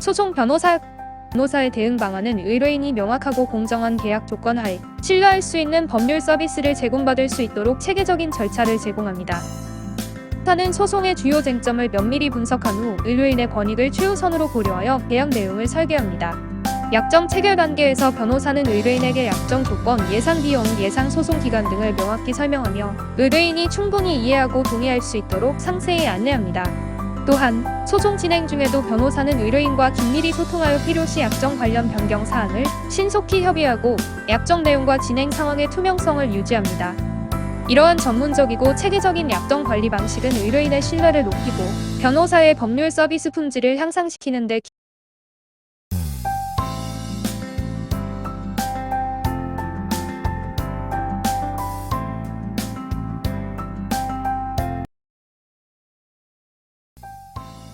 소송 변호사 변호사의 대응 방안은 의뢰인이 명확하고 공정한 계약 조건 하에 신뢰할 수 있는 법률 서비스를 제공받을 수 있도록 체계적인 절차를 제공합니다. 사는 소송의 주요 쟁점을 면밀히 분석한 후 의뢰인의 권익을 최우선으로 고려하여 계약 내용을 설계합니다. 약정 체결 단계에서 변호사는 의뢰인에게 약정 조건, 예상 비용, 예상 소송 기간 등을 명확히 설명하며 의뢰인이 충분히 이해하고 동의할 수 있도록 상세히 안내합니다. 또한 소송 진행 중에도 변호사는 의뢰인과 긴밀히 소통하여 필요시 약정 관련 변경 사항을 신속히 협의하고 약정 내용과 진행 상황의 투명성을 유지합니다. 이러한 전문적이고 체계적인 약정 관리 방식은 의뢰인의 신뢰를 높이고 변호사의 법률 서비스 품질을 향상시키는 데